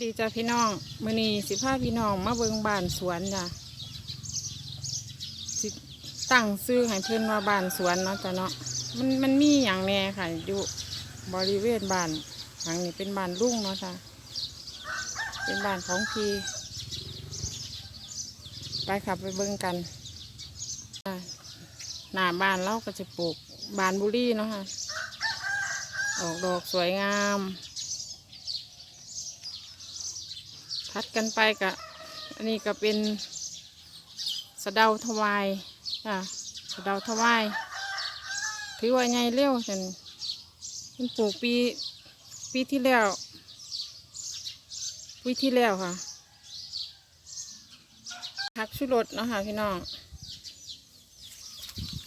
ดีจ้าพี่น้องมื้อนี้สิพาพี่น้องมาเบิงบ้านสวนจ้ะสิตั้งซื้อให้เพิ่นว่าบ้านสวนเนาะจ้ะเนาะมันมันมีอย่างแน่ค่ะ อยู่บริเวณบ้านหลังนี้เป็นบ้านลุงเนาะจ้ะเป็นบ้านของพี่ไปขับไปเบิงกันหน้าบ้านเราก็จะปลูกบานบุรีเนาะค่ะออกดอกสวยงาม พัดกันไปกะอันนี้ก็เป็นสะเดาทวายจ้ะสะเดาทวายถือว่าใหญ่เร็วฉันมันปลูกปีปีที่แล้วปีที่แล้วค่ะผักชุรสเนาะค่ะพี่น้อง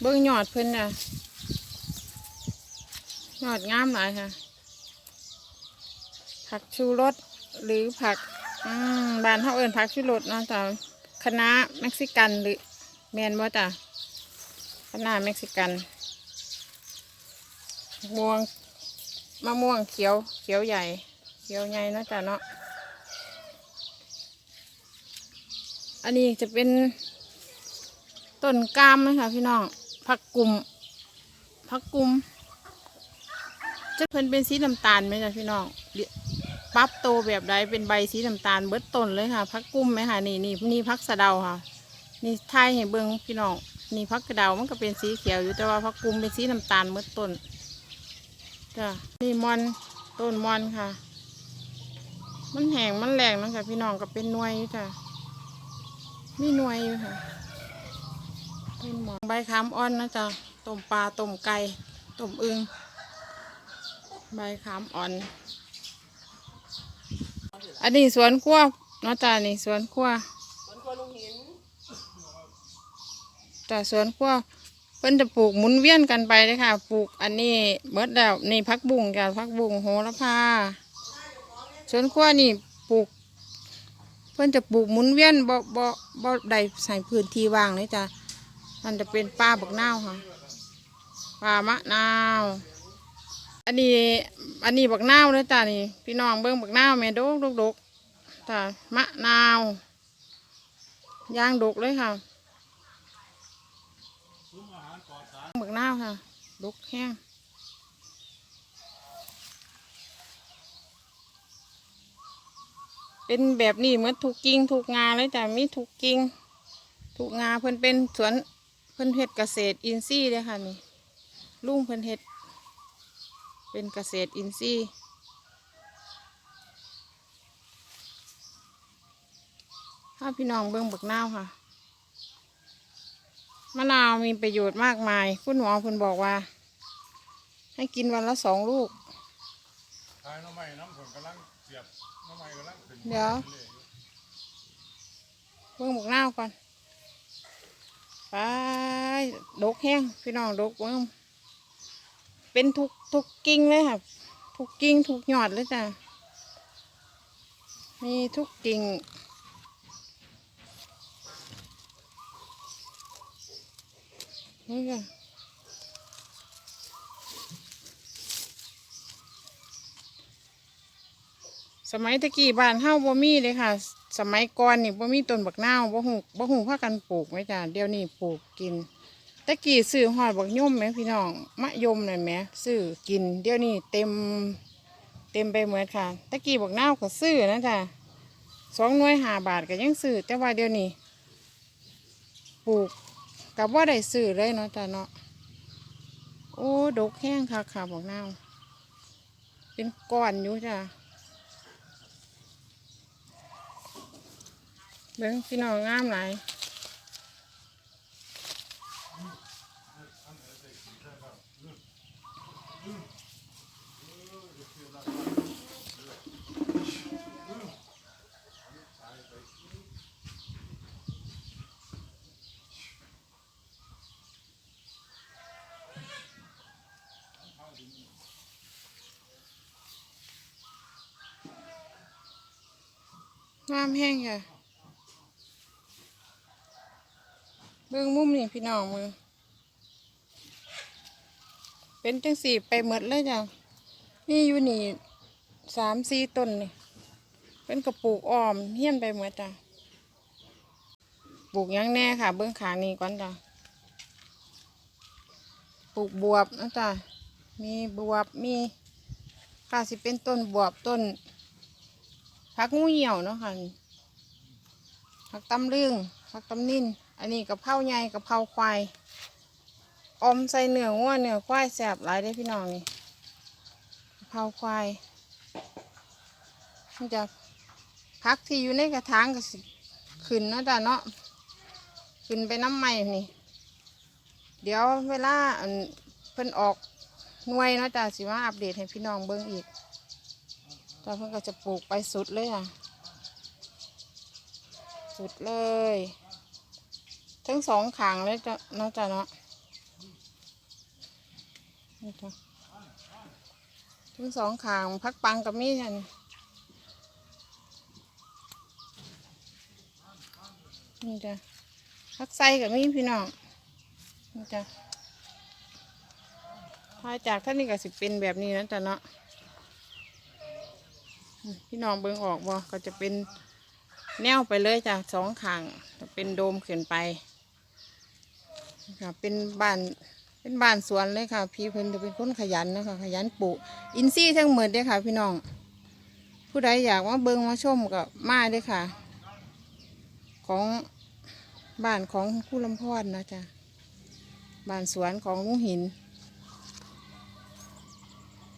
เบิ้งยอดเพิ่นน่ะยอดงามหลายค่ะผักชูรสหรือผัก อืมบ้านเขาเอิญผักชูรสเนาะจ้ะคณะเม็กซิกันหรือแมนบ่จ้ะคณะเม็กซิกันม่วงมะม่วงเขียวเขียวใหญ่ เขียวใหญ่เนาะจ้ะเนาะอันนี้จะเป็นต้นกล้ามนะคะพี่น้องผักกลุ่มผักกลุ่มจะเพิ่นเป็นสีน้ำตาลไหมจ้ะพี่น้องเดี๋ยว ปรับโตแบบใดเป็นใบสีน้ำตาลเบิดต้นเลยค่ะพักกุ้มไหมค่ะนี่นี่นี่พักสะเดาค่ะ นี่ทายให้เบิ้งพี่น้องนี่พักกระเดามันก็เป็นสีเขียวอยู่แต่ว่าพักกุ้มเป็นสีน้ำตาลเบิดต้นจ้ะนี่มอนต้นมอนค่ะ มันแห้งมันแรงนะคะพี่น้องก็เป็นหน่วยอยู่จ้ะมีหน่วยอยู่ค่ะต้นหมอนใบขามอ่อนนะจ๊ะต้มปลาต้มไก่ต้มอึงใบขามอ่อน อันนี้สวนครัวเนาะจ้านี่สวนครัวจ้าสวนครัวเพิ่นจะปลูกหมุนเวียนกันไปเลยค่ะ ปลูกอันนี้เบิดแล้วนี่พักบุ้งจ้าพักบุ้งโหระพาสวนครัวนี่ปลูก เพิ่นจะปลูกหมุนเวียนบ่บ่บ่ได้ใส่พื้นที่ว่างเลยจ้ามันจะเป็นป้าบักนาวค่ะป้ามะนาว อันนี้ อันนี้บักนาวเลยจ้านี่ พี่น้องเบิ้งบักนาวแม่ดกดกดกจ้ามะนาวย่างดกเลยค่ะบักนาวค่ะดกแห้งเป็นแบบนี้เหมือนถูกกิ่งถูกงาเลยจ้ะมีถูกกิ่งถูกงาเพิ่นเป็นสวนเพิ่นเฮ็ดเกษตรอินทรีย์เลยค่ะนี่ลุงเพิ่นเฮ็ด เป็นเกษตรอินทรีย์ถ้าพี่น้องเบิ่งบักนาวค่ะ มะนาวมีประโยชน์มากมาย คุณหมอคุณบอกว่า ให้กินวันละสองลูกทายน้ำไม้น้ำผลกำลังเสียบน้ำไม้กำลังขึ้นเดี๋ยว เบิ่งบักนาวก่อน ไปดกแห้งพี่น้องดกเบิ่ง เป็นทุกทุกกิ่งเลยค่ะทุกกิ่งทุกยอดเลยจ้ะมีทุกกิ่งนี่ค่ะสมัยตะกี้บ้านเฮาบ่มีเลยค่ะ สมัยก่อนนี่บ่มีต้นบักนาวบ่ฮู้บ่ฮู้พากันปลูกไหมจ้ะเดี๋ยวนี้ปลูกกิน ตะกี้ซื้อหอดบักย่อมไหมพี่น้องมะยมนั่นไหมซื้อกินเดี๋ยวนี้เต็มเต็มไปหมดค่ะตะกี้บักนาวก็ซื้อนะจ้ะสองหน่วยหาบาทก็ยังซื้อแต่ว่าเดี๋ยวนี้ปลูกกับว่าได้ซื้อเลยเนาะจ้ะเนาะโอ้ดกแห้งค่ะค่ะบักนาวเป็นก้อนอยู่จ้ะเบิ่งพี่น้องงามหลาย งามแห้งค่ะเบื้องมุมนี่พี่น้องมือ เป็นจังสีไปหมดเลยจ้ะนี่อยู่นี่สามสี่ต้นนี่ เป็นกระปลูกอ้อมเฮี้ยนไปหมดจ้ะปลูกยังแน่ค่ะ เบื้องขางนี้ก่อนจ้ะปลูกบวบนะจ้ะมีบวบมีค่ะสิเป็นต้นบวบต้น ผักงูเหี่ยวเนาะค่ะผักตำลึงผักตำนิ่นอันนี้กะเพราใหญ่กะเพราควายอมใส่เนื้องัวเนื้อควายแสบหลายได้พี่น้องนี่กะเพราควายมันจะพักที่อยู่ในกระถางก็ขึ้นเนาะจ้ะเนาะขึ้นไปน้ำใหม่นี่เดี๋ยวเวลาเพิ่นออกหน่วยเนาะจ้ะสิมาอัปเดตให้พี่น้องเบิ่งอีก จ้ะเพิ่นก็จะปลูกไปสุดเลยค่ะ สุดเลย ทั้งสองขางเลยจ้ะเนาะจ้ะเนาะนี่จ้ะทั้งสองขางพักปังกับมีนั่นนี่จ้ะพักไส้กับมีพี่น้องนี่จ้ะพายจากท่านนี้ก็สิเป็นแบบนี้นะจ๊ะเนาะ พี่น้องเบิ่งออกบ่ก็จะเป็นแนวไปเลยจ้ะสองข้างเป็นโดมขึ้นไปค่ะเป็นบ้านเป็นบ้านสวนเลยค่ะ พี่เพิ่นจะเป็นคนขยันนะคะขยันปลูกอินทรีย์ทั้งหมดเด้ค่ะ พี่น้อง ผู้ใดอยากมาเบิ่งมาชมก็มาเด้ค่ะ ของบ้านของผู้ลำพอนนะจ๊ะบ้านสวนของลุงหิน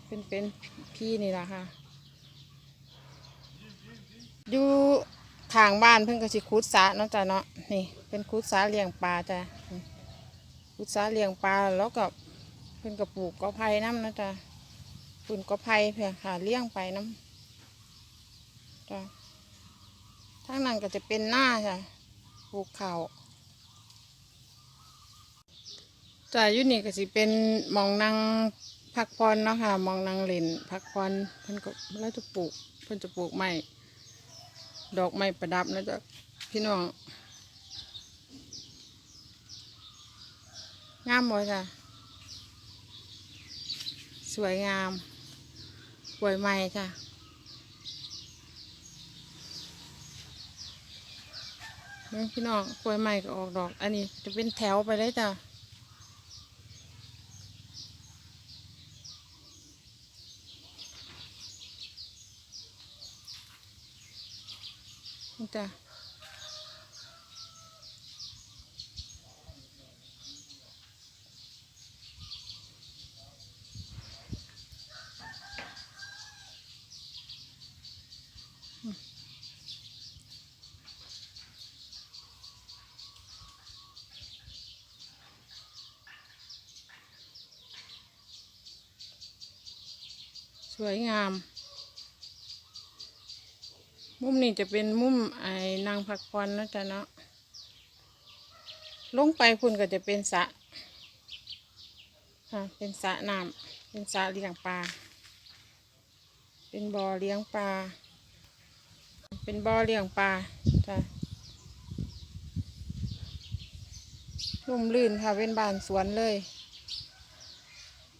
เป็นเป็นพี่นี่แหละค่ะ อยู่ทางบ้านเพิ่นก็สิคุดสระเนาะจ้ะเนาะนี่เป็นคุดสระเลี้ยงปลาจ้ะคุดสระเลี้ยงปลาแล้วก็เพิ่นก็ปลูกกอไผ่น้ำนะจ้ะปลูกกอไผ่เพียงค่ะเลี้ยงไปน้ำจ้ะทางนั้นก็จะเป็นหน้าจ้ะปลูกข้าวจ้ะยุนี่ก็สิเป็นมองนางพักพรเนาะค่ะมองนางเล่นพักพรเพิ่นก็แล้วจะปลูกเพิ่นจะปลูกไม้ ดอกไม้ประดับนะจ๊ะพี่น้องงามบ่จ้ะสวยงามกล้วยไม้จ้ะพี่น้องกล้วยใหม่ก็ออกดอก อันนี้จะเป็นแถวไปเลยจ้ะ นี่จ้ะสวยงาม มุมนี้จะเป็นมุมไอ้นางพักผ่อนนะจ๊ะเนาะลงไปคุณก็จะเป็นสระค่ะเป็นสระน้ำเป็นสระเลี้ยงปลา เป็นบ่อเลี้ยงปลา เป็นบ่อเลี้ยงปลาจ้ะร่มรื่นค่ะเป็นบานสวนเลย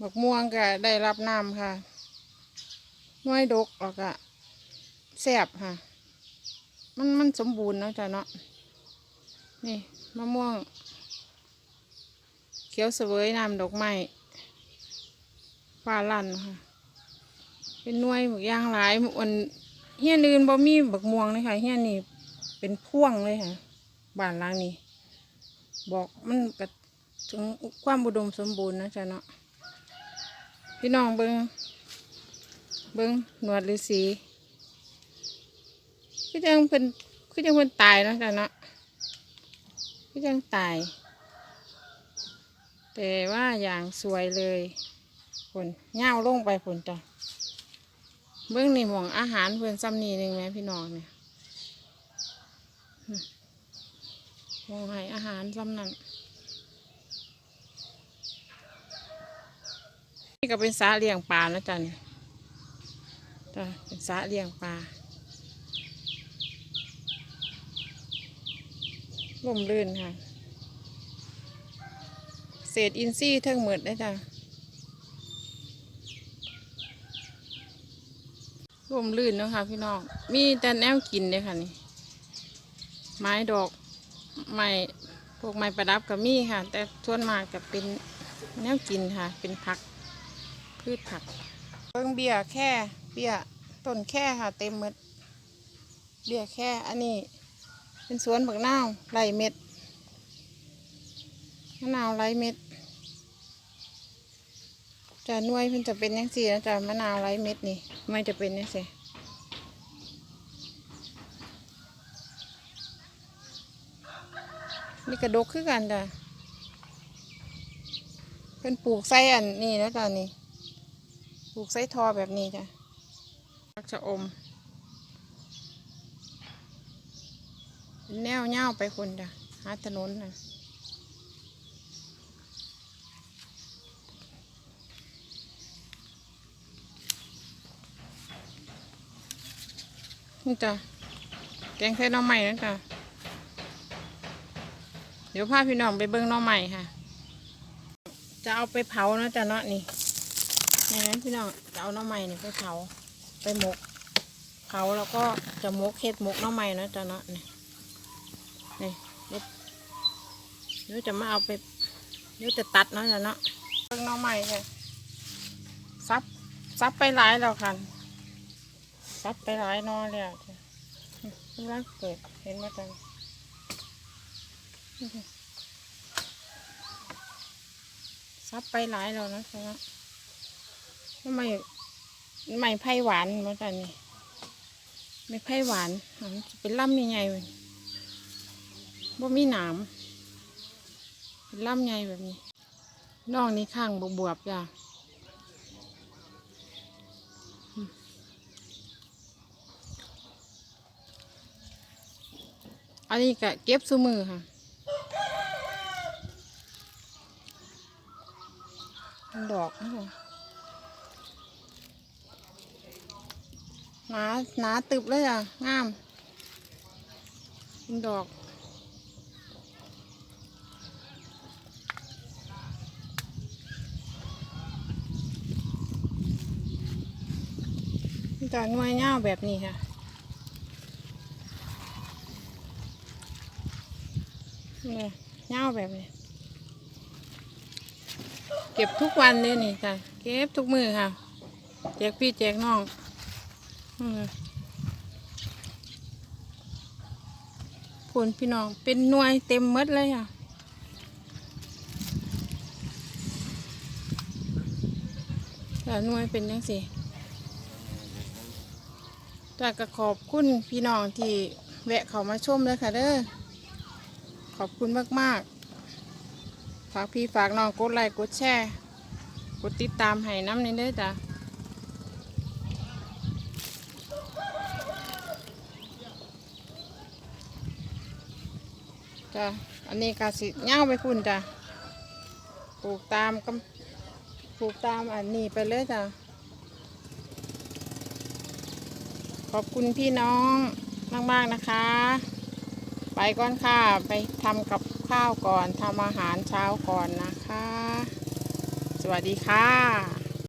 บักม่วงก็ได้รับน้ำค่ะน้อยดกแล้วก็ แซ่บค่ะ มันมันสมบูรณ์เนาะจ้ะเนาะนี่มะม่วง เขียวเสวยน้ำดอกไม้ฟ้าลั่นค่ะ เป็นน่วยหมึกย่างหลายวันเฮียนอื่นบ่มีบักม่วงเลยค่ะเฮียนนี่เป็นพ่วงเลยค่ะบ้านหลังนี้ บอกมันก็ถึงความอุดมสมบูรณ์นะจ๊ะเนาะพี่น้องเบิงเบิงหนวดฤาษี คือจังเพิ่นคือจังเพิ่นตายเนาะจ๊ะเนาะคือจังตาย แต่ว่าอย่างสวยเลยผลเง่าวลงไปผลจ้ะเบื้องนี่หมองอาหารเพื่อนซ้ำนี่หนึ่งไหมพี่น้องเนี่ยหึหมองให้อาหารซ้ำนั่นนี่ก็เป็นสาเลี้ยงปลานะจ๊ะเนี่ยจ้ะเป็นสาเลี้ยงปลา ล่มลื่นค่ะ เศษอินทรีย์เทั้งหมดเลยจ้ะร่มรื่นเนาะค่ะพี่น้อง มีแต่แนวกินเลยค่ะนี่ ไม้ดอกไม้พวกไม้ประดับก็มีค่ะ แต่ส่วนมากจะเป็นแนวกินค่ะ เป็นผัก พืชผักเบิ้งเบี้ยแค่เบี้ยต้นแค่ค่ะ เต็มหมดเบี้ยแค่อันนี้ เป็นสวนบักนาวไรเม็ดมะนาวไรเม็ดจะนวยเพิ่นจะเป็นยังสี่นะจ๊ะมะนาวไรเม็ดนี่ไม่จะเป็นยังสี่นี่กระดกคือกันจ้ะเพิ่นปลูกไส้อันนี้นะจ๊ะนี่ ปลูกไส้ทอแบบนี้จ้ะผักชะอม แนวเง่าวไปคนจ้ะหาถนนน่ะนี่จ้ะแกงไส้น้องใหม่นะจ้ะเดี๋ยวพาพี่น้องไปเบิ้งน้องใหม่ค่ะ จะเอาไปเผานะจ้ะเนาะนี่นี่นะพี่น้องจะเอาน้องใหม่นี่ไปเผาไปหมกเผาแล้วก็จะหมกเห็ดหมกน้องใหม่นะจ้ะเนาะนี่เดี๋ยว เดี๋ยวจะมาเอาไปเดี๋ยวจะตัดเนาะจ้ะเนาะเบิ่งหน้องใหม่ค่ะซับซับไปหลายแล้วค่ะซับไปหลายหนอแล้วจ้ะกำลังเกิดเห็นไหมจังซับไปหลายแล้วนะจ๊ะเนาะทำไมไม่ไผ่หวานมาจ้ะนี่ไม่ไผ่หวานอะมันจะเป็นลำยังไงเลยบ่มีหนาม เป็นล่ำใหญ่แบบนี้นอกนี้ข้างบวบๆจ้ะอืมอันนี้ก็เก็บซูมือค่ะ ดอกนะคะหนาหนาตึบเลยอะ งาม ดอก มันจะหน่วยเง่าแบบนี้ค่ะ นี่เง่าแบบนี้ เก็บทุกวันเลยนี่จ้ะ เก็บทุกมือค่ะ แจกพี่แจกน้องผลพี่น้อง เป็นหน่วยเต็มมดเลยค่ะแต่หน่วยเป็นยังสิ จากก็ขอบคุณพี่น้องที่แวะเข้ามาชมเลยค่ะเด้อ ขอบคุณมากๆ ฝากพี่ฝากน้องกดไลค์กดแชร์ กดติดตามให้น้ำนี่เด้อจ้ะจ้ะอันนี้กาสิเง่าไปพุ่นจ้ะ ปลูกตามกำปลูกตามอันนี้ไปเลยจ้ะ ข อบคุณพี่น้องมาก ๆ นะคะ ไปก่อนค่ะ ไปทำกับข้าวก่อนทำอาหารเช้าก่อนนะคะ สวัสดีค่ะ